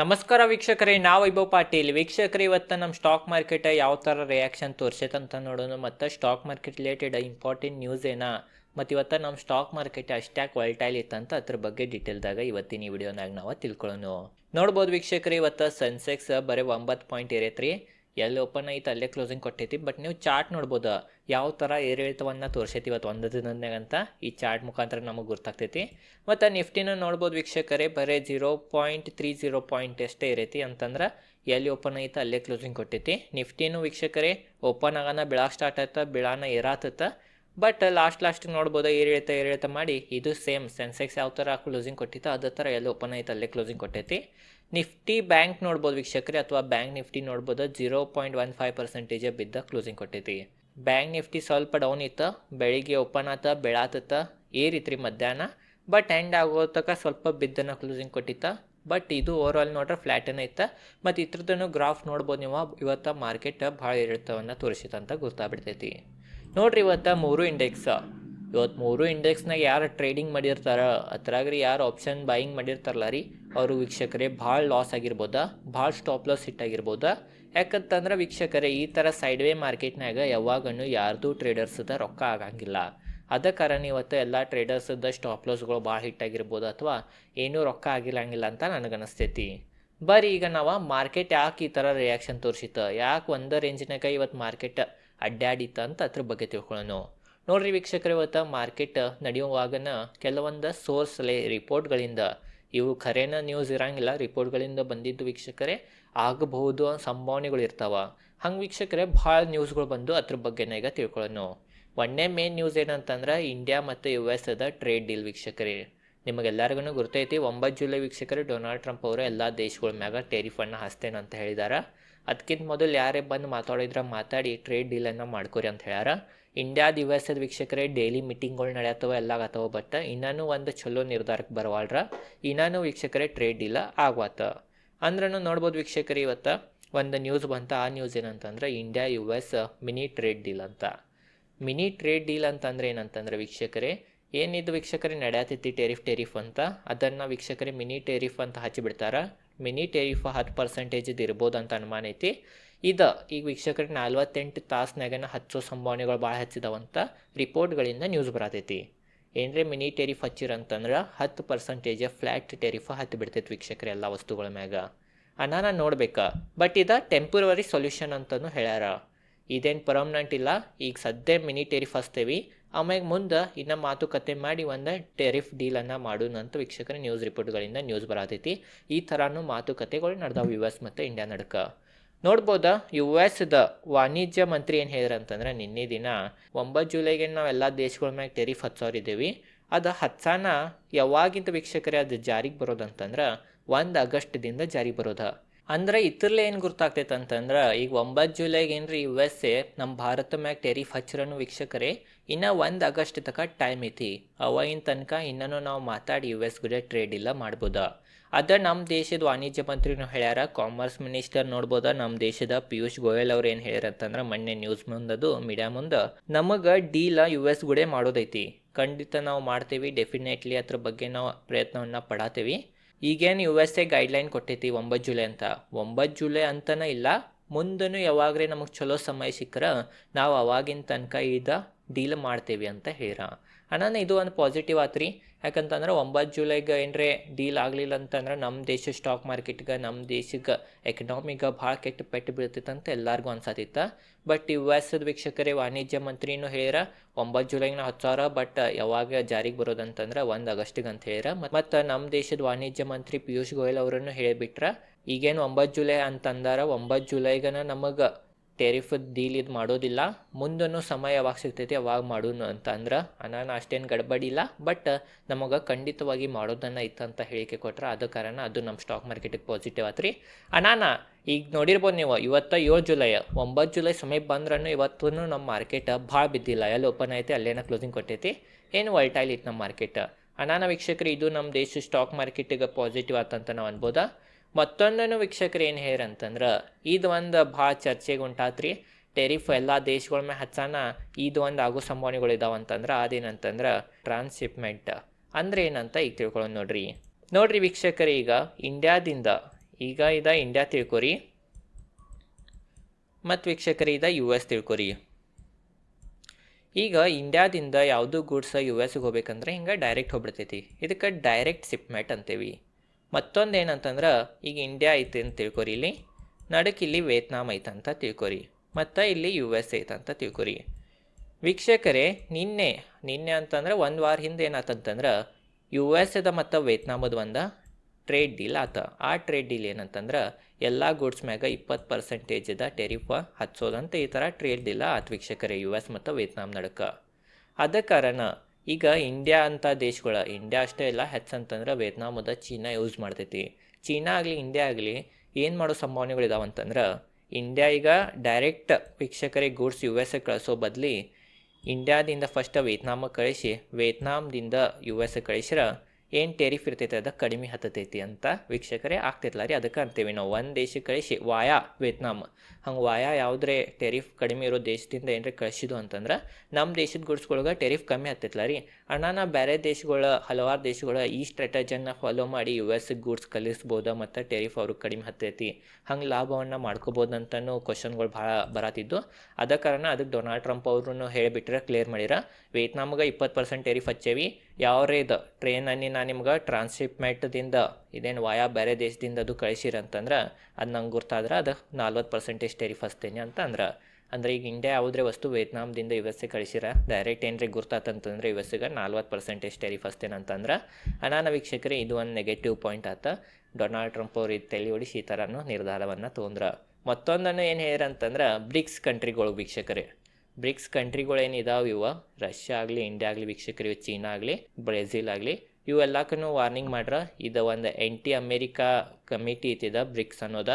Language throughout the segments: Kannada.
ನಮಸ್ಕಾರ ವೀಕ್ಷಕರೇ, ನಾವು ವೈಭವ್ ಪಾಟೀಲ್. ವೀಕ್ಷಕರೇ, ಇವತ್ತು ನಮ್ಮ ಸ್ಟಾಕ್ ಮಾರ್ಕೆಟ್ ಯಾವ ಥರ ರಿಯಾಕ್ಷನ್ ತೋರಿಸೈತೆ ಅಂತ ನೋಡೋಣ. ಮತ್ತು stock market related important news ಏನಾ? ಮತ್ತು ಇವತ್ತು ನಮ್ಮ ಸ್ಟಾಕ್ ಮಾರ್ಕೆಟ್ ಅಷ್ಟ್ಯಾಕೆ ವಲ್ಟೈಲ್ ಅಂತ ಅದ್ರ ಬಗ್ಗೆ ಡೀಟೇಲ್ದಾಗ ಇವತ್ತಿನ ಈ ವಿಡಿಯೋನಾಗ ನಾವು ತಿಳ್ಕೊಳ್ಳೋಣ ನೋಡ್ಬೋದು ವೀಕ್ಷಕರೇ, ಇವತ್ತು ಸೆನ್ಸೆಕ್ಸ್ ಬರೀ ಒಂಬತ್ತು ಪಾಯಿಂಟ್ ಏರೈತ್ರಿ. ಎಲ್ಲಿ ಓಪನ್ ಐತೆ ಅಲ್ಲೇ ಕ್ಲೋಸಿಂಗ್ ಕೊಟ್ಟೈತಿ. ಬಟ್ ನೀವು ಚಾರ್ಟ್ ನೋಡ್ಬೋದು? ಯಾವ ಥರ ಏರಿಳಿತವನ್ನು ತೋರಿಸೈತಿ ಇವತ್ತು ಒಂದು ದಿನದಾಗ ಅಂತ ಈ ಚಾರ್ಟ್ ಮುಖಾಂತರ ನಮಗೆ ಗೊತ್ತಾಗ್ತೈತಿ ಮತ್ತು ನಿಫ್ಟಿನ ನೋಡ್ಬೋದು ವೀಕ್ಷಕರೇ, ಬರೀ zero point three zero point ಎಷ್ಟೇ ಇರೈತಿ ಅಂತಂದ್ರೆ ಎಲ್ಲಿ ಓಪನ್ ಐತೆ ಅಲ್ಲೇ ಕ್ಲೋಸಿಂಗ್ ಕೊಟ್ಟೈತಿ. ನಿಫ್ಟಿನೂ ವೀಕ್ಷಕರೇ ಓಪನ್ ಆಗೋಣ ಬೆಳಗ್ಗೆ ಸ್ಟಾರ್ಟ್ ಆಯ್ತಾ ಬೆಳಾನ ಏರಾತತ್ತ ಬಟ್ ಲಾಸ್ಟ್ ಲಾಸ್ಟ್ ನೋಡ್ಬೋದು ಏರಿಳಿತ ಏರಿಳಿತ ಮಾಡಿ ಇದು ಸೇಮ್ ಸೆನ್ಸೆಕ್ಸ್ ಯಾವ ಥರ ಕ್ಲೋಸಿಂಗ್ ಕೊಟ್ಟಿತ್ತು ಅದೇ ಥರ ಎಲ್ಲಿ ಓಪನ್ ಆಯ್ತು ಅಲ್ಲೇ ಕ್ಲೋಸಿಂಗ್ ಕೊಟ್ಟೈತಿ. ನಿಫ್ಟಿ ಬ್ಯಾಂಕ್ ನೋಡ್ಬೋದು ವೀಕ್ಷಕರೇ, ಅಥವಾ ಬ್ಯಾಂಕ್ ನಿಫ್ಟಿ ನೋಡ್ಬೋದು zero point one five percentage ಬಿದ್ದ ಕ್ಲೋಸಿಂಗ್ ಕೊಟ್ಟೈತಿ ಬ್ಯಾಂಕ್ ನಿಫ್ಟಿ ಸ್ವಲ್ಪ ಡೌನ್ ಇತ್ತು, ಬೆಳಿಗ್ಗೆ ಓಪನ್ ಆತ ಬೆಳಾತತ್ತ ಏರಿತ್ರಿ ಮಧ್ಯಾಹ್ನ ಬಟ್ ಎಂಡ್ ಆಗೋ ತನಕ ಸ್ವಲ್ಪ ಬಿದ್ದನ ಕ್ಲೋಸಿಂಗ್ ಕೊಟ್ಟಿತ್ತ. ಬಟ್ ಇದು ಓವರ್ ಆಲ್ ನೋಡ್ರೆ ಫ್ಲ್ಯಾಟನ್ ಇತ್ತು. ಮತ್ತು ಇದ್ರದ್ದು ಗ್ರಾಫ್ ನೋಡ್ಬೋದು ನೀವು, ಇವತ್ತು ಮಾರ್ಕೆಟ್ ಭಾಳ ಏರಿಳಿತವನ್ನು ತೋರಿಸಿತಂತ ಗೊತ್ತಾಗ್ಬಿಡ್ತೈತಿ. ನೋಡ್ರಿ ಇವತ್ತು ಮೂರು ಇಂಡೆಕ್ಸ್ ಇವತ್ತು ಮೂರು ಇಂಡೆಕ್ಸ್ನಾಗ ಯಾರು ಟ್ರೇಡಿಂಗ್ ಮಾಡಿರ್ತಾರೆ? ಅದ್ರಾಗ್ರಿ ಯಾರು ಆಪ್ಷನ್ ಬೈಯಿಂಗ್ ಮಾಡಿರ್ತಾರಲ್ಲ ರೀ? ಅವರು ವೀಕ್ಷಕರೇ, ಭಾಳ ಲಾಸ್ ಆಗಿರ್ಬೋದಾ? ಭಾಳ ಸ್ಟಾಪ್ ಲಾಸ್ ಆಗಿರ್ಬೋದಾ? ಯಾಕಂತಂದ್ರೆ ವೀಕ್ಷಕರೇ, ಈ ಥರ ಸೈಡ್ ವೇ ಮಾರ್ಕೆಟ್ನಾಗ ಯಾವಾಗನು ಯಾರ್ದು ಟ್ರೇಡರ್ಸ್ದ ರೊಕ್ಕ ಆಗಂಗಿಲ್ಲ. ಅದ ಕಾರಣ ಇವತ್ತು ಎಲ್ಲ ಟ್ರೇಡರ್ಸ್ದ ಸ್ಟಾಪ್ ಲಾಸ್ಗಳು ಭಾಳ ಹಿಟ್ ಆಗಿರ್ಬೋದು ಅಥವಾ ಏನೂ ರೊಕ್ಕ ಆಗಿಲ್ಲಂಗಿಲ್ಲ ಅಂತ ನನಗನ್ನಿಸ್ತೈತಿ ಬರೀ ಈಗ ನಾವು ಮಾರ್ಕೆಟ್ ಯಾಕೆ ಈ ಥರ ರಿಯಾಕ್ಷನ್ ತೋರಿಸಿತ್ತು? ಯಾಕೆ ಒಂದು ರೇಂಜಿನಾಗ ಇವತ್ತು ಮಾರ್ಕೆಟ್ ಅಡ್ಡಾಡಿತ್ತು ಅಂತ ಅದ್ರ ಬಗ್ಗೆ ತಿಳ್ಕೊಳ್ಳೋಣ ನೋಡ್ರಿ ವೀಕ್ಷಕರು, ಇವತ್ತು ಮಾರ್ಕೆಟ್ ನಡೆಯುವಾಗನ ಕೆಲವೊಂದು ಸೋರ್ಸ್ಲೆ ರಿಪೋರ್ಟ್ಗಳಿಂದ ಇವು ಖರೇನ ನ್ಯೂಸ್ ಇರಂಗಿಲ್ಲ ರಿಪೋರ್ಟ್ಗಳಿಂದ ಬಂದಿದ್ದು ವೀಕ್ಷಕರೇ ಆಗಬಹುದು ಸಂಭಾವನೆಗಳು ಇರ್ತಾವ. ಹಂಗೆ ವೀಕ್ಷಕರೇ ಭಾಳ ನ್ಯೂಸ್ಗಳು ಬಂದು ಅದ್ರ ಬಗ್ಗೆನೇ ಈಗ ತಿಳ್ಕೊಳ್ಳೋಣ. ಒಂದೇ ಮೇನ್ ನ್ಯೂಸ್ ಏನಂತಂದ್ರೆ ಇಂಡಿಯಾ ಮತ್ತು ಯು ಎಸ್ ಅದ ಟ್ರೇಡ್ ಡೀಲ್ ವೀಕ್ಷಕರೇ. ನಿಮಗೆಲ್ಲರಿಗೂ ಗೊತ್ತೈತಿ ಒಂಬತ್ತು ಜುಲೈ ವೀಕ್ಷಕರು ಡೊನಾಲ್ಡ್ ಟ್ರಂಪ್ ಅವರು ಎಲ್ಲ ದೇಶಗಳ ಮ್ಯಾಗ ಟೆರಿಫನ್ನು ಹಾಸ್ತೇನೆ ಅಂತ ಹೇಳಿದಾರೆ. ಅದಕ್ಕಿಂತ ಮೊದಲು ಯಾರೇ ಬಂದು ಮಾತಾಡಿದ್ರೆ ಮಾತಾಡಿ ಟ್ರೇಡ್ ಡೀಲನ್ನು ಮಾಡ್ಕೊರಿ ಅಂತ ಹೇಳ್ಯಾರ. ಇಂಡಿಯಾದ ಯು ಎಸ್ ವೀಕ್ಷಕರೇ ಡೈಲಿ ಮೀಟಿಂಗ್ಗಳು ನಡೆಯತ್ತವ ಎಲ್ಲ ಆಗತ್ತವ ಬಟ್ ಇನ್ನೂ ಒಂದು ಚಲೋ ನಿರ್ಧಾರಕ್ಕೆ ಬರವಾಳ್ರ. ಇನ್ನೂ ವೀಕ್ಷಕರೇ ಟ್ರೇಡ್ ಇಲ್ಲ ಆಗ್ವಾತ ಅಂದ್ರೂ ನೋಡ್ಬೋದು ವೀಕ್ಷಕರು ಇವತ್ತು ಒಂದು ನ್ಯೂಸ್ ಬಂತ, ಆ ನ್ಯೂಸ್ ಏನಂತಂದ್ರೆ India U S mini trade deal ಅಂತ. ಮಿನಿ ಟ್ರೇಡ್ ಡೀಲ್ ಅಂತಂದ್ರೆ ಏನಂತಂದ್ರೆ ವೀಕ್ಷಕರೇ, ಏನಿದು ವೀಕ್ಷಕರೇ ನಡೆಯತೈತಿ ಟೆರಿಫ್ ಟೆರಿಫ್ ಅಂತ, ಅದನ್ನು ವೀಕ್ಷಕರೇ ಮಿನಿ ಟೆರಿಫ್ ಅಂತ ಹಚ್ಚಿಬಿಡ್ತಾರೆ. ಮಿನಿ ಟೆರಿಫ್ ಹತ್ತು ಪರ್ಸೆಂಟೇಜ್ ಇರ್ಬೋದು ಅಂತ ಅನುಮಾನ ಐತಿ. ಇದು ಈಗ ವೀಕ್ಷಕರಿಗೆ ನಲ್ವತ್ತೆಂಟು ತಾಸ್ನಾಗನ ಹಚ್ಚೋ ಸಂಭಾವನೆಗಳು ಭಾಳ ಹಚ್ಚಿದಾವಂತ ರಿಪೋರ್ಟ್ಗಳಿಂದ ನ್ಯೂಸ್ ಬರತೈತಿ. ಏನರೇ ಮಿನಿ ಟೆರಿಫ್ ಹಚ್ಚಿರಂತಂದ್ರೆ ಹತ್ತು ಪರ್ಸೆಂಟೇಜ್ ಫ್ಲ್ಯಾಟ್ ಟೆರಿಫ್ ಹತ್ತು ಬಿಡ್ತೈತಿ ವೀಕ್ಷಕರು ಎಲ್ಲ ವಸ್ತುಗಳ ಮ್ಯಾಗ. ಅನ್ನ ನಾನು ನೋಡ್ಬೇಕಾ. ಬಟ್ ಇದು ಟೆಂಪ್ರವರಿ ಸೊಲ್ಯೂಷನ್ ಅಂತಲೂ ಹೇಳ್ಯಾರ. ಇದೇನು ಪರ್ಮನೆಂಟ್ ಇಲ್ಲ. ಈಗ ಸದ್ಯ ಮಿನಿ ಟೆರಿಫ್ ಹಚ್ತೇವಿ. ಆಮ್ಯಾಗ ಮುಂದೆ ಇನ್ನು ಮಾತುಕತೆ ಮಾಡಿ ಒಂದು ಟೆರಿಫ್ ಡೀಲನ್ನು ಮಾಡೋಣ ಅಂತ ವೀಕ್ಷಕರ ನ್ಯೂಸ್ ರಿಪೋರ್ಟ್ಗಳಿಂದ ನ್ಯೂಸ್ ಬರತೈತಿ. ಈ ಥರನೂ ಮಾತುಕತೆಗಳು ನಡೆದಾವೆ ಯು ಎಸ್ ಮತ್ತು ಇಂಡಿಯಾ ನಡ್ಕ. ನೋಡ್ಬೋದಾ? ಯು ದ ವಾಣಿಜ್ಯ ಮಂತ್ರಿ ಏನು ಹೇಳಿರಂತಂದ್ರೆ ನಿನ್ನೆ ದಿನ ಒಂಬತ್ತು ಜುಲೈಗೆ ನಾವೆಲ್ಲ ದೇಶಗಳ ಮ್ಯಾಗ ಟೆರಿಫ್ ಹಚ್ಚೋರಿದ್ದೀವಿ ಅದು ಹತ್ಸಾನ ಯಾವಾಗಿಂದ ವೀಕ್ಷಕರೇ ಅದು ಜಾರಿಗೆ ಬರೋದಂತಂದ್ರೆ ಒಂದು ಆಗಸ್ಟ್ದಿಂದ ಜಾರಿಗೆ ಬರೋದ. ಅಂದ್ರೆ ಇದ್ರಲ್ಲೇ ಏನು ಗೊತ್ತಾಗ್ತೈತೆ ಅಂತಂದ್ರೆ, ಈಗ ಒಂಬತ್ತು ಜುಲೈಗೆ ಏನ್ರಿ ಯು ಎಸ್ ಎ ನಮ್ಮ ಭಾರತ ಮ್ಯಾಗ ಟೆರಿಫ್ ಹಚ್ಚಿರೋನು ವೀಕ್ಷಕರೇ, ಇನ್ನು ಒಂದು ಆಗಸ್ಟ್ ತನಕ ಟೈಮ್ ಐತಿ. ಅವಾಗಿನ ತನಕ ಇನ್ನೂ ನಾವು ಮಾತಾಡಿ ಯು ಎಸ್ ಗುಡೆ ಟ್ರೇಡ್ ಇಲ್ಲ ಮಾಡ್ಬೋದ? ಅದ ನಮ್ಮ ದೇಶದ ವಾಣಿಜ್ಯ ಮಂತ್ರಿನೂ ಹೇಳ್ಯಾರ ಕಾಮರ್ಸ್ ಮಿನಿಸ್ಟರ್ ನೋಡ್ಬೋದ ನಮ್ಮ ದೇಶದ ಪಿಯೂಷ್ ಗೋಯಲ್ ಅವ್ರು ಏನು ಹೇಳ್ಯಾರ ಅಂತಂದ್ರೆ ಮೊನ್ನೆ ನ್ಯೂಸ್ ಮುಂದದು ಮೀಡಿಯಾ ಮುಂದೆ, ನಮಗೆ ಡೀಲ ಯು ಎಸ್ ಗುಡೆ ಮಾಡೋದೈತಿ. ಖಂಡಿತ ನಾವು ಮಾಡ್ತೀವಿ ಡೆಫಿನೆಟ್ಲಿ ಅದ್ರ ಬಗ್ಗೆ ನಾವು ಪ್ರಯತ್ನವನ್ನು ಪಡಾತೀವಿ. ಈಗೇನು ಯು ಎಸ್ ಎ ಗೈಡ್ಲೈನ್ ಕೊಟ್ಟೈತಿ ಒಂಬತ್ತು ಜುಲೈ ಅಂತ. ಒಂಬತ್ತು ಜುಲೈ ಅಂತನೇ ಇಲ್ಲ ಮುಂದೂ ಯಾವಾಗ್ರೆ ನಮಗೆ ಚಲೋ ಸಮಯ ಸಿಕ್ಕರೆ, ನಾವು ಅವಾಗಿನ ತನಕ ಇದ ಡೀಲ್ ಮಾಡ್ತೀವಿ ಅಂತ ಹೇಳ ಅಣ್ಣ ಇದು ಒಂದು ಪಾಸಿಟಿವ್ ಆತ್ರಿ. ಯಾಕಂತಂದ್ರೆ ಒಂಬತ್ತು ಜುಲೈಗೆ ಏನರೆ ಡೀಲ್ ಆಗಲಿಲ್ಲ ಅಂತಂದ್ರೆ ನಮ್ಮ ದೇಶ ಸ್ಟಾಕ್ ಮಾರ್ಕೆಟ್ಗೆ ನಮ್ಮ ದೇಶಕ್ಕೆ ಎಕನಾಮಿಗೆ ಭಾಳ ಕೆಟ್ಟ ಪೆಟ್ಟು ಬೀಳ್ತೈತೆ ಅಂತ ಎಲ್ಲರಿಗೂ ಅನ್ಸತ್ತಿತ್ತ ಬಟ್ ಯು ಎಸ್ ವೀಕ್ಷಕರೇ, ವಾಣಿಜ್ಯ ಮಂತ್ರಿನೂ ಹೇಳ್ಯಾರ, ಒಂಬತ್ತು ಜುಲೈನ ಹತ್ತು ಸಾವಿರ ಬಟ್ ಯಾವಾಗ ಜಾರಿಗೆ ಬರೋದಂತಂದ್ರೆ ಒಂದು ಆಗಸ್ಟಿಗೆ ಅಂತ ಹೇಳ್ಯಾರ. ಮತ್ತು ನಮ್ಮ ದೇಶದ ವಾಣಿಜ್ಯ ಮಂತ್ರಿ ಪಿಯೂಷ್ ಗೋಯಲ್ ಅವರನ್ನು ಹೇಳಿಬಿಟ್ರ, ಈಗೇನು ಒಂಬತ್ತು ಜುಲೈ ಅಂತಂದಾರ, ಒಂಬತ್ತು ಜುಲೈಗನ ನಮಗೆ ಟೆರಿಫ್ ಡೀಲ್ ಇದು ಮಾಡೋದಿಲ್ಲ. ಮುಂದೂ ಸಮಯ ಯಾವಾಗ ಸಿಗ್ತೈತಿ ಅವಾಗ ಮಾಡೋಣ ಅಂತ ಅಂದ್ರೆ ನಾನು ಅಷ್ಟೇನು ಗಡ್ಬಡಿಲ್ಲ ಬಟ್ ನಮಗೆ ಖಂಡಿತವಾಗಿ ಮಾಡೋದನ್ನು ಇತ್ತಂತ ಹೇಳಿಕೆ ಕೊಟ್ರೆ ಅದ ಕಾರಣ ಅದು ನಮ್ಮ ಸ್ಟಾಕ್ ಮಾರ್ಕೆಟಿಗೆ ಪಾಸಿಟಿವ್ ಆತ್ರಿ. ಅನಾನ, ಈಗ ನೋಡಿರ್ಬೋದು ನೀವು, ಇವತ್ತು ಏಳು ಜುಲೈ, ಒಂಬತ್ತು ಜುಲೈ ಸಮಯ ಬಂದ್ರೂ ಇವತ್ತೂ ನಮ್ಮ ಮಾರ್ಕೆಟ್ ಭಾಳ ಬಿದ್ದಿಲ್ಲ. ಎಲ್ಲಿ ಓಪನ್ ಐತಿ, ಅಲ್ಲೇನ ಕ್ಲೋಸಿಂಗ್ ಕೊಟ್ಟೈತಿ. ಏನು ವಲ್ಟೈಲ್ ಇತ್ತು ನಮ್ಮ ಮಾರ್ಕೆಟ್ ಅನಾನ ವೀಕ್ಷಕರು, ಇದು ನಮ್ಮ ದೇಶ ಸ್ಟಾಕ್ ಮಾರ್ಕೆಟಿಗೆ ಪಾಸಿಟಿವ್ ಆತಂತ ನಾವು ಅನ್ಬೋದಾ. ಮತ್ತೊಂದನ್ನು ವೀಕ್ಷಕರು ಏನು ಹೇಳ್ರಂತಂದ್ರೆ ಇದು ಒಂದು ಭಾಳ ಚರ್ಚೆಗೆ ಉಂಟಾತ್ರಿ. ಟೆರಿಫ್ ಎಲ್ಲ ದೇಶಗಳ ಮೇಲೆ ಹಚ್ಚಾನ ಇದು ಒಂದು ಆಗೋ ಸಂಭಾವನೆಗಳು ಇದಾವಂತಂದ್ರೆ ಅದೇನಂತಂದ್ರೆ ಟ್ರಾನ್ಸ್ಶಿಪ್ಮೆಂಟ್ ಅಂದ್ರೆ ಏನಂತ ಈಗ ತಿಳ್ಕೊಳ್ಳೋಣ ನೋಡ್ರಿ. ನೋಡ್ರಿ ವೀಕ್ಷಕರು ಈಗ ಇಂಡ್ಯಾದಿಂದ ಈಗ ಇದ ಇಂಡ್ಯಾ ತಿಳ್ಕೊರಿ. ಮತ್ತು ವೀಕ್ಷಕರು ಇದ ಯು ಎಸ್ ತಿಳ್ಕೊರಿ. ಈಗ ಇಂಡ್ಯಾದಿಂದ ಯಾವುದು ಗೂಡ್ಸ್ ಯು ಎಸ್ಗೆ ಹೋಗ್ಬೇಕಂದ್ರೆ ಹಿಂಗೆ ಡೈರೆಕ್ಟ್ ಹೋಗ್ಬಿಡ್ತೈತಿ. ಇದಕ್ಕೆ ಡೈರೆಕ್ಟ್ ಶಿಪ್ಮೆಂಟ್ ಅಂತೇವಿ. ಮತ್ತೊಂದು ಏನಂತಂದ್ರೆ ಈಗ ಇಂಡಿಯಾ ಐತೆ ಅಂತ ತಿಳ್ಕೊರಿ ಇಲ್ಲಿ. ನಡಕ್ಕೆ ಇಲ್ಲಿ ವಿಯೆಟ್ನಾಮ್ ಐತೆ ಅಂತ ತಿಳ್ಕೊರಿ. ಮತ್ತು ಇಲ್ಲಿ ಯು ಎಸ್ ಐತೆ ಅಂತ ತಿಳ್ಕೊರಿ. ವೀಕ್ಷಕರೇ, ನಿನ್ನೆ ನಿನ್ನೆ ಅಂತಂದ್ರೆ ಒಂದು ವಾರ ಹಿಂದೆ ಏನಾತಂತಂದ್ರೆ ಯು ಎಸ್ ಎದ ಮತ್ತು ವಿಯೆಟ್ನಾಮದ ಒಂದು ಟ್ರೇಡ್ ಡೀಲ್ ಆತ. ಆ ಟ್ರೇಡ್ ಡೀಲ್ ಏನಂತಂದ್ರೆ, ಎಲ್ಲ ಗೂಡ್ಸ್ ಮ್ಯಾಗ ಇಪ್ಪತ್ತು ಪರ್ಸೆಂಟೇಜದ ಟೆರಿಫ ಹಚ್ಚೋದಂತ ಈ ಥರ ಟ್ರೇಡ್ ಡೀಲ ಆತ ವೀಕ್ಷಕರೇ ಯು ಎಸ್ ಮತ್ತು ವಿಯೆಟ್ನಾಮ್ ನಡಕ. ಅದ ಕಾರಣ ಈಗ ಇಂಡಿಯಾ ಅಂತ ದೇಶಗಳ, ಇಂಡಿಯಾ ಅಷ್ಟೇ ಇಲ್ಲ ಹೆಚ್ಚಂತಂದ್ರೆ ವಿಯೆಟ್ನಾಮದ ಚೀನಾ ಯೂಸ್ ಮಾಡ್ತೈತಿ. ಚೀನಾ ಆಗಲಿ, ಇಂಡಿಯಾ ಆಗಲಿ ಏನು ಮಾಡೋ ಸಂಭಾವನೆಗಳಿದಾವಂತಂದ್ರೆ ಇಂಡಿಯಾ ಈಗ ಡೈರೆಕ್ಟ್ ವೀಕ್ಷಕರಿಗೆ ಗೂಡ್ಸ್ ಯು ಎಸ್ ಕಳಿಸೋ ಬದಲಿ ಇಂಡಿಯಾದಿಂದ ಫಸ್ಟ್ ವಿಯೆಟ್ನಾಮಗೆ ಕಳಿಸಿ ವಿಯೆಟ್ನಾಮ್ದಿಂದ ಯು ಎಸ್ ಕಳಿಸ್ರ ಏನು ಟೆರಿಫ್ ಇರ್ತೈತೆ, ಅದು ಕಡಿಮೆ ಹತ್ತತೈತಿ ಅಂತ ವೀಕ್ಷಕರೇ ಆಗ್ತೈತಲ್ಲ ರೀ. ಅದಕ್ಕೆ ಅಂತೀವಿ ನಾವು. ಒಂದು ದೇಶಕ್ಕೆ ಕಳಿಸಿ ವಾಯಾ ವಿಯೆಟ್ನಾಮ್ ಹಂಗೆ ವಾಯಾ ಯಾವುದ್ರೆ ಟೆರಿಫ್ ಕಡಿಮೆ ಇರೋ ದೇಶದಿಂದ ಏನರ ಕಳಿಸಿದ್ದು ಅಂತಂದ್ರೆ ನಮ್ಮ ದೇಶದ ಗುಡ್ಸ್ಗಳಿಗೆ ಟೆರಿಫ್ ಕಮ್ಮಿ ಆಗ್ತೈತಲ್ಲ ರೀ. ಅಣ್ಣ ನಾ ಬೇರೆ ದೇಶಗಳ, ಹಲವಾರು ದೇಶಗಳ ಈ ಸ್ಟ್ರಾಟಜಿಯನ್ನು ಫಾಲೋ ಮಾಡಿ ಯು ಎಸ್ ಗೂಡ್ಸ್ ಕಲಿಸ್ಬೋದು ಮತ್ತು ಟೆರಿಫ್ ಅವ್ರಿಗೆ ಕಡಿಮೆ ಹತ್ತೈತಿ. ಹಂಗೆ ಲಾಭವನ್ನು ಮಾಡ್ಕೋಬೋದು ಅಂತಾನು ಕ್ವಶನ್ಗಳು ಭಾಳ ಬರತ್ತಿದ್ದು ಅದ ಕಾರಣ ಅದಕ್ಕೆ ಡೊನಾಲ್ಡ್ ಟ್ರಂಪ್ ಅವ್ರೂ ಹೇಳಿಬಿಟ್ರೆ ಕ್ಲಿಯರ್ ಮಾಡಿರ. ವಿಯೆಟ್ನಾಮ್ಗೆ ಇಪ್ಪತ್ತು ಪರ್ಸೆಂಟ್ ಟೆರಿಫ್ ಹಚ್ಚೇವಿ. ಯಾವ್ರೇ ಇದು ಟ್ರೈನಲ್ಲಿ ನಾನು ನಿಮ್ಗೆ ಟ್ರಾನ್ಸ್ಶಿಪ್ಮೆಂಟ್ದಿಂದ ಇದೇನು ವಾಯಾ ಬೇರೆ ದೇಶದಿಂದ ಅದು ಕಳಿಸಿರಂತಂದ್ರೆ ಅದು ನಂಗೆ ಗುರ್ತಾದ್ರೆ ಅದು ನಲ್ವತ್ತು ಪರ್ಸೆಂಟೇಜ್ ಟೆರಿಫ್ ಹಸ್ತೇನೆ ಅಂತ ಅಂದ್ರೆ ಅಂದ್ರೆ ಈಗ ಇಂಡಿಯಾ ಯಾವುದೇ ವಸ್ತು ವಿಯೆಟ್ನಾಮ್ದಿಂದ ಯು ಎಸ್ ಎ ಕಳಿಸಿರ ಡೈರೆಕ್ಟ್ ಏನ್ರಿ ಗುರ್ತಾತಂತಂದ್ರೆ ಯು ಎಸ್ ನಲ್ವತ್ತು ಪರ್ಸೆಂಟೇಜ್ ಟೆರಿಫ್ ಹಸ್ತೇನೆ ಅಂತಂದ್ರೆ. ಅನಾನ ವೀಕ್ಷಕರಿ ಇದು ಒಂದು ನೆಗೆಟಿವ್ ಪಾಯಿಂಟ್ ಆತ. ಡೊನಾಲ್ಡ್ ಟ್ರಂಪ್ ಅವ್ರು ಇದು ತಲೆ ಹೊಡಿಸಿ ಈ ಥರನೂ ನಿರ್ಧಾರವನ್ನು ತೊಗೊಂಡ್ರ ಮತ್ತೊಂದನ್ನು ಏನು ಹೇಳ್ಯಾರಂತಂದ್ರೆ ಬ್ರಿಕ್ಸ್ ಕಂಟ್ರಿಗಳು ವೀಕ್ಷಕರೇ. ಬ್ರಿಕ್ಸ್ ಕಂಟ್ರಿಗಳು ಏನು ಇದಾವೆ ಇವ? ರಷ್ಯಾ ಆಗಲಿ, ಇಂಡಿಯಾ ಆಗಲಿ ವೀಕ್ಷಕರು ಚೀನಾ ಆಗಲಿ, ಬ್ರೆಜಿಲ್ ಆಗಲಿ. ಇವೆಲ್ಲಕ್ಕೂ ವಾರ್ನಿಂಗ್ ಮಾಡ್ರ. ಇದು ಒಂದು ಎಂಟಿ ಅಮೇರಿಕಾ ಕಮಿಟಿ ಇತ್ತಿದ ಬ್ರಿಕ್ಸ್ ಅನ್ನೋದ.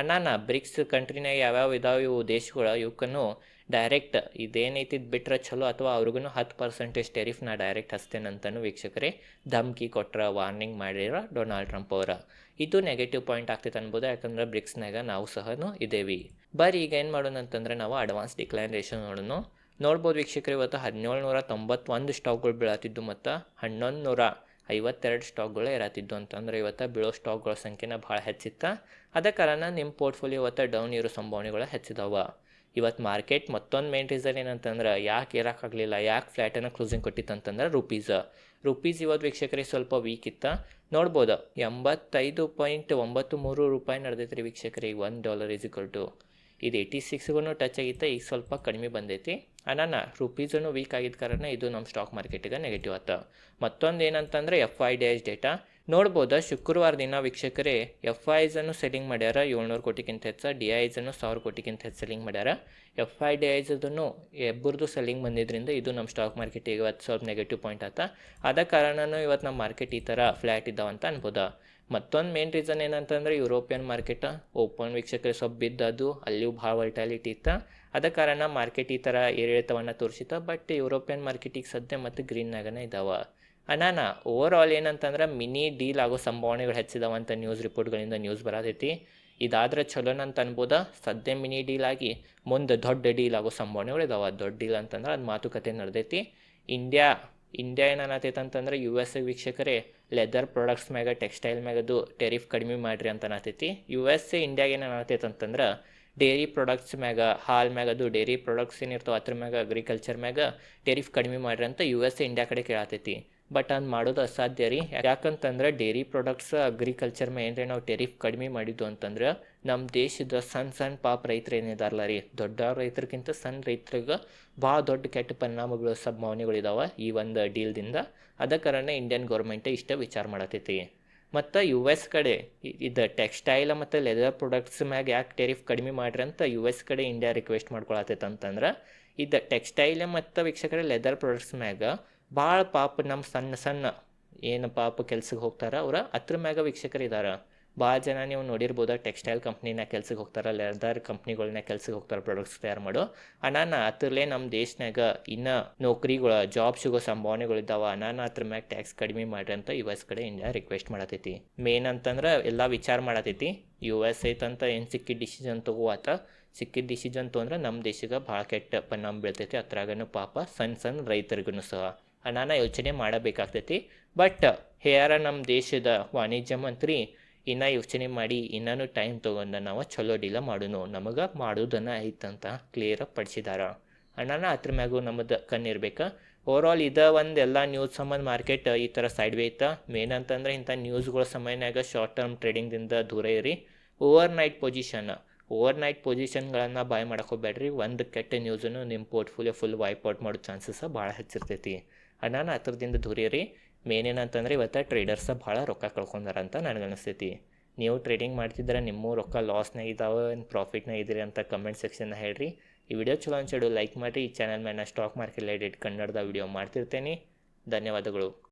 ಅಣ್ಣಾನ ಬ್ರಿಕ್ಸ್ ಕಂಟ್ರಿನಾಗ ಯಾವ್ಯಾವ ಇದಾವೆ ಇವು ದೇಶಗಳು ಇವಕ್ಕೂ ಡೈರೆಕ್ಟ್ ಇದೇನೈತಿ ಬಿಟ್ರೆ ಚಲೋ ಅಥವಾ ಅವ್ರಿಗೂ ಹತ್ತು ಪರ್ಸೆಂಟೇಜ್ ಟೆರಿಫ್ ನಾ ಡೈರೆಕ್ಟ್ ಹಚ್ತೇನೆ ಅಂತಲೂ ವೀಕ್ಷಕರೇ ಧಮ್ಕಿ ಕೊಟ್ರ ವಾರ್ನಿಂಗ್ ಮಾಡಿರ ಡೊನಾಲ್ಡ್ ಟ್ರಂಪ್ ಅವರ. ಇದು ನೆಗೆಟಿವ್ ಪಾಯಿಂಟ್ ಆಗ್ತೈತೆ ಅನ್ಬೋದು, ಯಾಕಂದ್ರೆ ಬ್ರಿಕ್ಸ್ನಾಗ ನಾವು ಸಹ ಇದೇವಿ. ಬರೀ ಈಗ ಏನು ಮಾಡೋಣ ಅಂತಂದ್ರೆ ನಾವು ಅಡ್ವಾನ್ಸ್ ಡಿಕ್ಲೈನೇಷನ್ ನೋಡೋಣ ನೋಡ್ಬೋದು ವೀಕ್ಷಕರು, ಇವತ್ತು ಹದಿನೇಳು ನೂರ ತೊಂಬತ್ತೊಂದು ಸ್ಟಾಕ್ಗಳು ಬೀಳತ್ತಿದ್ದು ಮತ್ತು ಹನ್ನೊಂದು ನೂರ ಐವತ್ತೆರಡು ಸ್ಟಾಕ್ಗಳು ಇರತ್ತಿದ್ದು ಅಂತಂದ್ರೆ ಇವತ್ತು ಬೀಳೋ ಸ್ಟಾಕ್ಗಳ ಸಂಖ್ಯೆನ ಭಾಳ ಹೆಚ್ಚಿತ್ತು. ಅದ ಕಾರಣ ನಿಮ್ಮ ಪೋರ್ಟ್ಫೋಲಿಯೋ ಇವತ್ತು ಡೌನ್ ಇರೋ ಸಂಭಾವನೆಗಳು ಹೆಚ್ಚಿದಾವೆ. ಇವತ್ತು ಮಾರ್ಕೆಟ್ ಮತ್ತೊಂದು ಮೇನ್ ರೀಸನ್ ಏನಂತಂದ್ರೆ ಯಾಕೆ ಏರಕ್ಕಾಗಲಿಲ್ಲ ಯಾಕೆ ಫ್ಲ್ಯಾಟನ್ನು ಕ್ಲೋಸಿಂಗ್ ಕೊಟ್ಟಿತ್ತು ಅಂತಂದ್ರೆ ರುಪೀಸ್ ರುಪೀಸ್ ಇವತ್ತು ವೀಕ್ಷಕರಿಗೆ ಸ್ವಲ್ಪ ವೀಕ್ ಇತ್ತು. ನೋಡ್ಬೋದು ಎಂಬತ್ತೈದು ಪಾಯಿಂಟ್ ಒಂಬತ್ತು ಮೂರು ರೂಪಾಯಿ ನಡೆದೈತೆ ರೀ ವೀಕ್ಷಕರಿಗೆ one dollar is equal to ಇದು ಏಯ್ಟಿ ಸಿಕ್ಸ್ಗೂ ಟಚ್ ಆಗಿತ್ತು, ಈಗ ಸ್ವಲ್ಪ ಕಡಿಮೆ ಬಂದೈತಿ. ಅನಾನ ರುಪೀಸೂ ವೀಕ್ ಆಗಿದ್ದ ಕಾರಣ ಇದು ನಮ್ಮ ಸ್ಟಾಕ್ ಮಾರ್ಕೆಟಿಗೆ ನೆಗೆಟಿವ್ ಆತ. ಮತ್ತೊಂದು ಏನಂತಂದರೆ F I D I's data ನೋಡ್ಬೋದು, ಶುಕ್ರವಾರ ದಿನ ವೀಕ್ಷಕರೇ ಎಫ್ ಐಸನ್ನು ಸೆಲ್ಲಿಂಗ್ ಮಾಡ್ಯಾರ, ಏಳ್ನೂರು ಕೋಟಿಗಿಂತ ಹೆಚ್ಚು ಡಿ ಐಸನ್ನು ಸಾವಿರ ಕೋಟಿಗಿಂತ ಹೆಚ್ಚು ಸೆಲ್ಲಿಂಗ್ ಮಾಡ್ಯಾರ. ಎಫ್ ಐ ಡಿ ಐಸ್ ಅದನ್ನು ಎಬ್ಬರದು ಸೆಲ್ಲಿಂಗ್ ಬಂದಿದ್ದರಿಂದ ಇದು ನಮ್ಮ ಸ್ಟಾಕ್ ಮಾರ್ಕೆಟಿಗೆ ಇವತ್ತು ಸ್ವಲ್ಪ ನೆಗೆಟಿವ್ ಪಾಯಿಂಟ್ ಆತ. ಆದ ಕಾರಣನೂ ಇವತ್ತು ನಮ್ಮ ಮಾರ್ಕೆಟ್ ಈ ಥರ ಫ್ಲ್ಯಾಟ್ ಇದ್ದಾವಂತ ಅನ್ಬೋದಾ. ಮತ್ತೊಂದು ಮೇನ್ ರೀಸನ್ ಏನಂತಂದ್ರೆ ಯುರೋಪಿಯನ್ ಮಾರ್ಕೆಟ್ ಓಪನ್ ವೀಕ್ಷಕರು ಸ್ವಲ್ಪ ಬಿದ್ದದು ಅಲ್ಲಿಯೂ ಭಾಳ ವಲ್ಟಾಲಿಟಿ ಇತ್ತು. ಅದ ಕಾರಣ ಮಾರ್ಕೆಟ್ ಈ ಥರ ಏರಿಳಿತವನ್ನು ತೋರಿಸಿತ ಬಟ್ ಯುರೋಪಿಯನ್ ಮಾರ್ಕೆಟಿಗೆ ಸದ್ಯ ಮತ್ತು ಗ್ರೀನ್ನಾಗನೇ ಇದ್ದಾವೆ ಅನಾನ ಓವರ್ ಆಲ್ ಏನಂತಂದ್ರೆ ಮಿನಿ ಡೀಲ್ ಆಗೋ ಸಂಭಾವನೆಗಳು ಹೆಚ್ಚಿದಾವಂತ ನ್ಯೂಸ್ ರಿಪೋರ್ಟ್ಗಳಿಂದ ನ್ಯೂಸ್ ಬರತೈತಿ. ಇದಾದ್ರೆ ಚಲೋನ ಅಂತ ಅನ್ಬೋದ, ಸದ್ಯ ಮಿನಿ ಡೀಲ್ ಆಗಿ ಮುಂದೆ ದೊಡ್ಡ ಡೀಲ್ ಆಗೋ ಸಂಭಾವನೆಗಳು ಇದಾವೆ. ದೊಡ್ಡ ಡೀಲ್ ಅಂತಂದ್ರೆ ಅದು ಮಾತುಕತೆ ನಡೆದೈತಿ. ಇಂಡಿಯಾ ಇಂಡಿಯಾ ಏನಾಗತೈತೆ ಅಂತಂದ್ರೆ ಯು ಎಸ್ ವೀಕ್ಷಕರೇ ಲೆದರ್ ಪ್ರಾಡಕ್ಟ್ಸ್ ಮ್ಯಾಗ ಟೆಕ್ಸ್ಟೈಲ್ ಮ್ಯಾಗದು ಟೆರಿಫ್ ಕಡಿಮೆ ಮಾಡ್ರಿ ಅಂತ ಅನ್ನತೈತಿ ಯು ಎಸ್ ಇಂಡಿಯಾಗೆ ಏನು ಅನ್ನತೈತೆ ಅಂತಂದ್ರೆ ಡೇರಿ ಪ್ರಾಡಕ್ಟ್ಸ್ ಮ್ಯಾಗ, ಹಾಲ್ ಮ್ಯಾಗದು ಡೇರಿ ಪ್ರಾಡಕ್ಟ್ಸ್ ಏನಿರ್ತಾವೆ ಅದ್ರ ಮ್ಯಾಗ ಅಗ್ರಿಕಲ್ಚರ್ ಮ್ಯಾಗ ಟೆರಿಫ್ ಕಡಿಮೆ ಮಾಡ್ರಿ ಅಂತ ಯು ಎಸ್ ಎ ಇಂಡಿಯಾ ಕಡೆ ಕೇಳತೈತಿ. ಬಟ್ ಅದು ಮಾಡೋದು ಅಸಾಧ್ಯ ರೀ. ಯಾಕಂತಂದ್ರೆ ಡೇರಿ ಪ್ರಾಡಕ್ಟ್ಸ್ ಅಗ್ರಿಕಲ್ಚರ್ ಮೇಲೆ ಏನ್ರಿ ನಾವು ಟೆರಿಫ್ ಕಡಿಮೆ ಮಾಡಿದ್ದು ಅಂತಂದ್ರೆ ನಮ್ಮ ದೇಶದ ಸಣ್ಣ ಸಣ್ಣ ಪಾಪ ರೈತರು ಏನಿದಾರಲ್ಲ ರೀ. ದೊಡ್ಡ ರೈತರಿಗಿಂತ ಸಣ್ಣ ರೈತರಿಗೆ ಭಾಳ ದೊಡ್ಡ ಕೆಟ್ಟ ಪರಿಣಾಮಗಳು ಸಂಭಾವನೆಗಳಿದಾವೆ ಈ ಒಂದು ಡೀಲ್ದಿಂದ ಅದ ಇಂಡಿಯನ್ ಗೌರ್ಮೆಂಟ್ ಇಷ್ಟ ವಿಚಾರ ಮಾಡತೈತಿ. ಮತ್ತು ಯು ಎಸ್ ಕಡೆ ಇದು ಟೆಕ್ಸ್ಟೈಲ್ ಮತ್ತು ಲೆದರ್ ಪ್ರಾಡಕ್ಟ್ಸ್ ಮ್ಯಾಗ ಯಾಕೆ ಟೆರಿಫ್ ಕಡಿಮೆ ಮಾಡ್ರಿ ಅಂತ ಯು ಎಸ್ ಕಡೆ ಇಂಡಿಯಾ ರಿಕ್ವೆಸ್ಟ್ ಮಾಡ್ಕೊಳತೈತೆ ಅಂತಂದ್ರೆ ಇದು ಟೆಕ್ಸ್ಟೈಲ್ ಮತ್ತು ವೀಕ್ಷಕರ ಲೆದರ್ ಪ್ರಾಡಕ್ಟ್ಸ್ ಮ್ಯಾಗ ಭಾಳ ಪಾಪ ನಮ್ಮ ಸಣ್ಣ ಸಣ್ಣ ಏನು ಪಾಪ ಕೆಲ್ಸಕ್ಕೆ ಹೋಗ್ತಾರೆ, ಅವ್ರ ಅದ್ರ ಮ್ಯಾಗ ವೀಕ್ಷಕರಿದ್ದಾರೆ ಭಾಳ ಜನ ನೀವು ನೋಡಿರ್ಬೋದು ಟೆಕ್ಸ್ಟೈಲ್ ಕಂಪ್ನಿನ ಕೆಲ್ಸಕ್ಕೆ ಹೋಗ್ತಾರ ಲೆದರ್ ಕಂಪ್ನಿಗಳನ್ನ ಕೆಲ್ಸಕ್ಕೆ ಹೋಗ್ತಾರೆ ಪ್ರಾಡಕ್ಟ್ಸ್ ತಯಾರು ಮಾಡೋ. ಅನಾನ ಅದ್ರಲ್ಲೇ ನಮ್ಮ ದೇಶನಾಗ ಇನ್ನು ನೌಕರಿಗಳ ಜಾಬ್ ಸಿಗೋ ಸಂಭಾವನೆಗಳಿದ್ದಾವೆ ಅನಾನ ಅದ್ರ ಮ್ಯಾಗ ಟ್ಯಾಕ್ಸ್ ಕಡಿಮೆ ಮಾಡ್ರಿ ಅಂತ ಯು ಎಸ್ ಕಡೆ ಇಂಡಿಯಾ ರಿಕ್ವೆಸ್ಟ್ ಮಾಡತೈತಿ. ಮೇನ್ ಅಂತಂದ್ರೆ ಎಲ್ಲ ವಿಚಾರ ಮಾಡತೈತಿ. ಯು ಎಸ್ ಐತಂತ ಏನು ಸಿಕ್ಕಿದ ಡಿಸಿಷನ್ ತಗೋತ ಸಿಕ್ಕಿದ ಡಿಸಿಷನ್ ತೊಗೊಂಡ್ರೆ ನಮ್ಮ ದೇಶಕ್ಕೆ ಭಾಳ ಕೆಟ್ಟ ಪರಿಣಾಮ ಬೀಳ್ತೈತಿ. ಅದ್ರಾಗನು ಪಾಪ ಸಣ್ಣ ಸಣ್ಣ ರೈತರಿಗೂ ಸಹ. ಅನಾನ ಯೋಚನೆ ಮಾಡಬೇಕಾಗ್ತೈತಿ. ಬಟ್ ಹೇಯಾರ ನಮ್ಮ ದೇಶದ ವಾಣಿಜ್ಯ ಮಂತ್ರಿ ಇನ್ನೂ ಯೋಚನೆ ಮಾಡಿ ಇನ್ನೂ ಟೈಮ್ ತೊಗೊಂಡು ನಾವು ಚಲೋ ಡೀಲ ಮಾಡೋನು, ನಮಗೆ ಮಾಡೋದನ್ನು ಐತಂತ ಕ್ಲಿಯರ್ ಪಡಿಸಿದಾರ. ಅಣ್ಣನ ಅದ್ರ ಮ್ಯಾಗೂ ನಮ್ಮದು ಕಣ್ಣಿರ್ಬೇಕು. ಆಲ್ ಇದು ಒಂದು ಎಲ್ಲ ನ್ಯೂಸ್ ಸಂಬಂಧ ಮಾರ್ಕೆಟ್ ಈ ಥರ ಸೈಡ್ ವೇ ಇತ್ತು. ಮೇನ್ ಅಂತಂದ್ರೆ ಇಂಥ ನ್ಯೂಸ್ಗಳ ಸಮಯನಾಗ ಶಾರ್ಟ್ ಟರ್ಮ್ ಟ್ರೇಡಿಂಗ್ದಿಂದ ದೂರ ಇರಿ. Over night position over night ಪೊಸಿಷನ್ಗಳನ್ನು buy ಮಾಡ್ಕೋಬೇಡ್ರಿ ಒಂದು ಕೆಟ್ಟ ನ್ಯೂಸನ್ನು ನಿಮ್ಮ ಪೋರ್ಟ್ಫೋಲಿಯೋ ಫುಲ್ ವೈಪ್ ಔಟ್ ಮಾಡೋ ಚಾನ್ಸಸ್ ಭಾಳ ಹೆಚ್ಚಿರ್ತೈತಿ. ಅಣ್ಣನ ಹತ್ರದಿಂದ ದೂರಿರಿ ಮೇನ್ ಏನಂತಂದ್ರೆ ಇವತ್ತು ಟ್ರೇಡರ್ಸ ಭಾಳ ರೊಕ್ಕ ಕಳ್ಕೊಂಡಾರ ಅಂತ ನನಗನ್ನಿಸ್ತೈತಿ ನೀವು ಟ್ರೇಡಿಂಗ್ ಮಾಡ್ತಿದ್ರೆ ನಿಮ್ಮ ರೊಕ್ಕ ಲಾಸ್ನಾಗ ಇದಾವೆ ಪ್ರಾಫಿಟ್ನಾಗ ಇದ್ದೀರಿ ಅಂತ ಕಮೆಂಟ್ ಸೆಕ್ಷನ್ನ ಹೇಳ್ರಿ. ಈ ವಿಡಿಯೋ ಚಲೋ ಅನ್ಸಿಡು ಲೈಕ್ ಮಾಡಿರಿ. ಈ ಚಾನಲ್ ಮೇಲೆ ಸ್ಟಾಕ್ ಮಾರ್ಕೆಟ್ ರಿಲೇಟೆಡ್ ಕನ್ನಡದ ವಿಡಿಯೋ ಮಾಡ್ತಿರ್ತೇನೆ. ಧನ್ಯವಾದಗಳು.